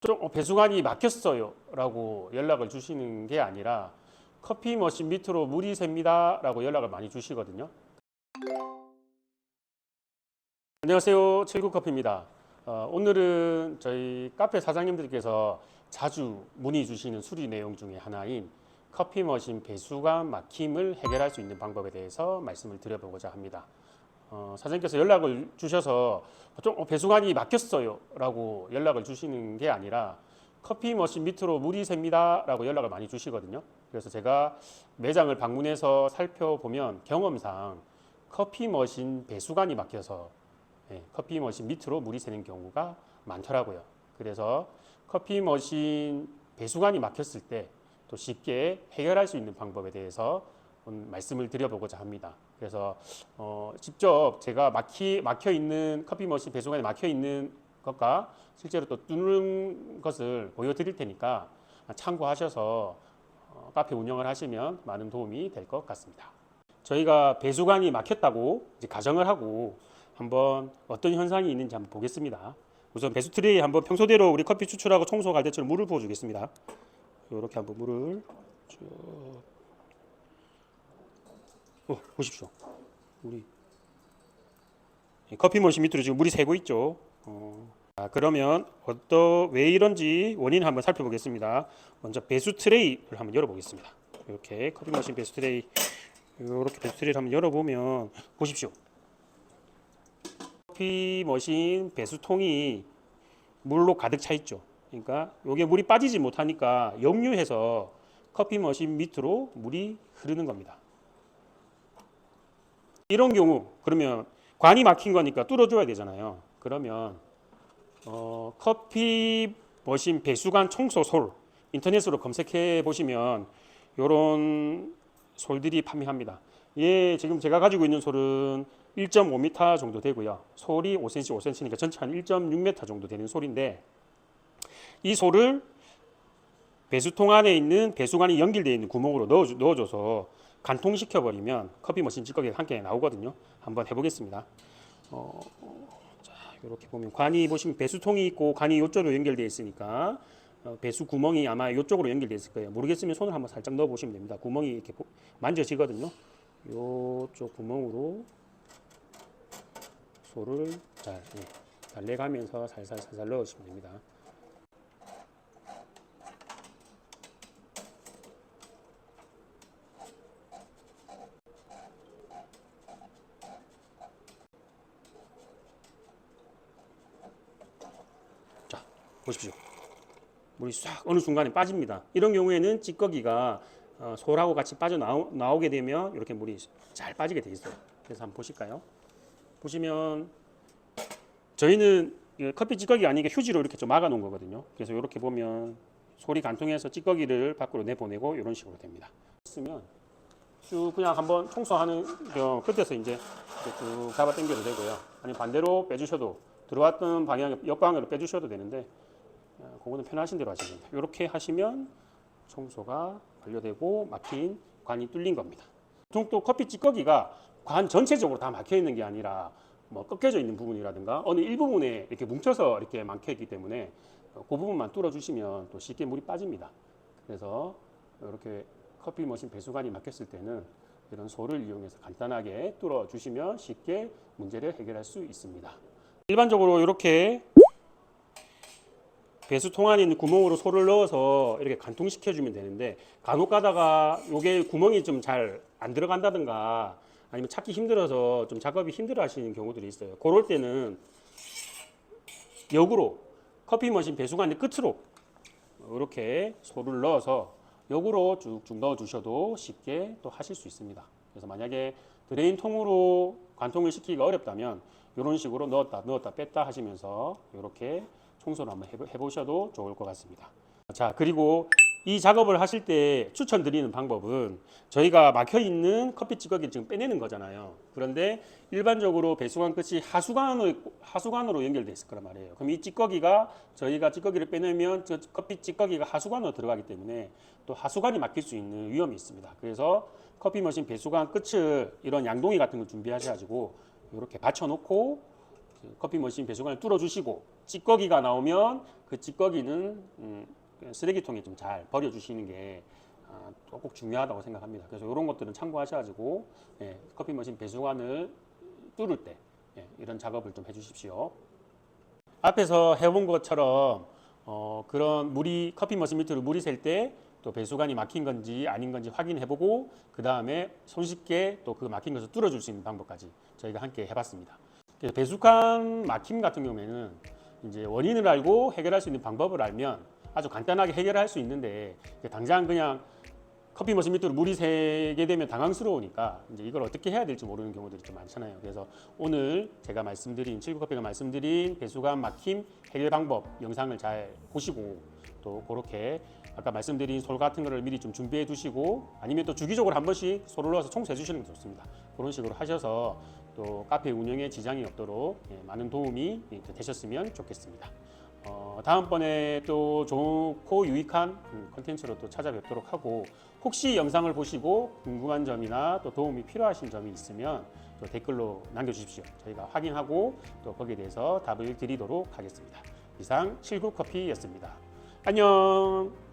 좀 어, 배수관이 막혔어요. 라고 연락을 주시는 게 아니라 커피 머신 밑으로 물이 샙니다. 라고 연락을 많이 주시거든요. 안녕하세요. 칠구커피입니다. 어, 오늘은 저희 카페 사장님들께서 자주 문의 주시는 수리 내용 중에 하나인 커피 머신 배수관 막힘을 해결할 수 있는 방법에 대해서 말씀을 드려보고자 합니다 어, 사장님께서 연락을 주셔서 좀 어, 배수관이 막혔어요 라고 연락을 주시는 게 아니라 커피 머신 밑으로 물이 샙니다 라고 연락을 많이 주시거든요. 그래서 제가 매장을 방문해서 살펴보면 경험상 커피 머신 배수관이 막혀서 예, 커피 머신 밑으로 물이 새는 경우가 많더라고요. 그래서 커피 머신 배수관이 막혔을 때 또 쉽게 해결할 수 있는 방법에 대해서 말씀을 드려보고자 합니다. 그래서 어, 직접 제가 막히, 막혀 있는 커피 머신 배수관에 막혀 있는 것과 실제로 또 뚫는 것을 보여드릴 테니까 참고하셔서 어, 카페 운영을 하시면 많은 도움이 될 것 같습니다. 저희가 배수관이 막혔다고 가정을 하고 한번 어떤 현상이 있는지 한번 보겠습니다. 우선 배수 트레이 한번 평소대로 우리 커피 추출하고 청소할 때처럼 물을 부어주겠습니다. 이렇게 한번 물을 쭉 어, 보십시오. 이 커피 머신 밑으로 지금 물이 새고 있죠. 어, 자, 그러면 어떠 왜 이런지 원인 한번 살펴보겠습니다. 먼저 배수 트레이를 한번 열어보겠습니다. 이렇게 커피 머신 배수 트레이 이렇게 배수 트레이를 한번 열어보면 보십시오. 커피 머신 배수통이 물로 가득 차 있죠. 그러니까 이게 물이 빠지지 못하니까 역류해서 커피 머신 밑으로 물이 흐르는 겁니다. 이런 경우 그러면 관이 막힌 거니까 뚫어줘야 되잖아요. 그러면 어, 커피 머신 배수관 청소 솔 인터넷으로 검색해 보시면 이런 솔들이 판매합니다. 예, 지금 제가 가지고 있는 솔은 1.5m 정도 되고요. 솔이 5cm, 5cm니까 전체 한 1.6m 정도 되는 솔인데 이 솔을 배수통 안에 있는 배수관이 연결되어 있는 구멍으로 넣어줘, 넣어줘서 간통시켜 버리면 커피 머신 찌꺼기가 한개 나오거든요. 한번 해보겠습니다. 어, 자 이렇게 보면 관이 보시면 배수통이 있고 관이 이쪽으로 연결되어 있으니까 어, 배수 구멍이 아마 이쪽으로 연결되어 있을 거예요. 모르겠으면 손을 한번 살짝 넣어 보시면 됩니다. 구멍이 이렇게 보- 만져지거든요. 이쪽 구멍으로 소를 잘 예, 달래가면서 살살 살살 넣으시면 됩니다. 자, 보십시오. 물이 싹 어느 순간에 빠집니다. 이런 경우에는 찌꺼기가 어, 솔하고 같이 빠져 나오, 나오게 되면 이렇게 물이 잘 빠지게 돼 있어요. 그래서 한번 보실까요? 보시면 저희는 이 커피 찌꺼기 아니게 휴지로 이렇게 좀 막아 놓은 거거든요. 그래서 이렇게 보면 솔이 간통해서 찌꺼기를 밖으로 내보내고 이런 식으로 됩니다. 쓰면 쭉 그냥 한번 청소하는 경 끝에서 이제 쭉 잡아 당겨도 되고요. 아니 반대로 빼주셔도 들어왔던 방향 역방향으로 빼주셔도 되는데 어, 그거는 편하신 대로 하시면 됩니다. 이렇게 하시면 청소가 완료되고 막힌 관이 뚫린 겁니다. 또 커피 찌꺼기가 관 전체적으로 다 막혀 있는 게 아니라 뭐 꺾여져 있는 부분이라든가 어느 일부분에 이렇게 뭉쳐서 이렇게 막혀 있기 때문에 어, 그 부분만 뚫어 주시면 또 쉽게 물이 빠집니다. 그래서 이렇게 커피 머신 배수관이 막혔을 때는 이런 소를 이용해서 간단하게 뚫어 주시면 쉽게 문제를 해결할 수 있습니다. 일반적으로 이렇게 배수 통 안에 있는 구멍으로 소를 넣어서 이렇게 간통시켜 주면 되는데 간혹 가다가 요게 구멍이 좀 잘 안 들어간다든가 아니면 찾기 힘들어서 좀 작업이 힘들어 하시는 경우들이 있어요. 그럴 때는 역으로 커피 머신 배수관의 끝으로 이렇게 소를 넣어서 역으로 쭉쭉 넣어 주셔도 쉽게 또 하실 수 있습니다. 그래서 만약에 드레인 통으로 관통을 시키기가 어렵다면 이런 식으로 넣었다 넣었다 뺐다 하시면서 이렇게 청소를 한번 해보- 해보 셔도 좋을 것 같습니다. 자 그리고 이 작업을 하실 때 추천드리는 방법은 저희가 막혀 있는 커피 찌꺼기를 지금 빼내는 거잖아요. 그런데 일반적으로 배수관 끝이 하수관으로 하수관으로 연결돼 있을 거란 말이에요. 그럼 이 찌꺼기가 저희가 찌꺼기를 빼내면 저 커피 찌꺼기가 하수관으로 들어가기 때문에 또 하수관이 막힐 수 있는 위험이 있습니다. 그래서 커피 머신 배수관 끝을 이런 양동이 같은 걸 준비하셔가지고 이렇게 받쳐놓고 그 커피 머신 배수관을 뚫어주시고 찌꺼기가 나오면 그 찌꺼기는 음, 그냥 쓰레기통에 좀 잘 버려주시는 게 아, 또꼭 중요하다고 생각합니다. 그래서 이런 것들은 참고하셔가지고 예, 커피 머신 배수관을 뚫을 때 예, 이런 작업을 좀 해주십시오. 앞에서 해본 것처럼 어, 그런 물이 커피 머신 밑으로 물이 셀 때 또 배수관이 막힌 건지 아닌 건지 확인해보고 그 다음에 손쉽게 또 그 막힌 것을 뚫어줄 수 있는 방법까지 저희가 함께 해봤습니다. 그래서 배수관 막힘 같은 경우에는 이제 원인을 알고 해결할 수 있는 방법을 알면 아주 간단하게 해결할 수 있는데 당장 그냥 커피 머신 밑으로 물이 새게 되면 당황스러우니까 이제 이걸 어떻게 해야 될지 모르는 경우들이 좀 많잖아요. 그래서 오늘 제가 말씀드린 칠구커피가 말씀드린 배수관 막힘 해결 방법 영상을 잘 보시고 또 그렇게 아까 말씀드린 솔 같은 거를 미리 좀 준비해 두시고 아니면 또 주기적으로 한 번씩 솔을 넣어서 청소해 주시는 게 좋습니다. 그런 식으로 하셔서 또 카페 운영에 지장이 없도록 예, 많은 도움이 예, 되셨으면 좋겠습니다. 어, 다음번에 또 좋고 유익한 음, 컨텐츠로 또 찾아뵙도록 하고 혹시 영상을 보시고 궁금한 점이나 또 도움이 필요하신 점이 있으면 또 댓글로 남겨주십시오. 저희가 확인하고 또 거기에 대해서 답을 드리도록 하겠습니다. 이상 79커피였습니다. 안녕!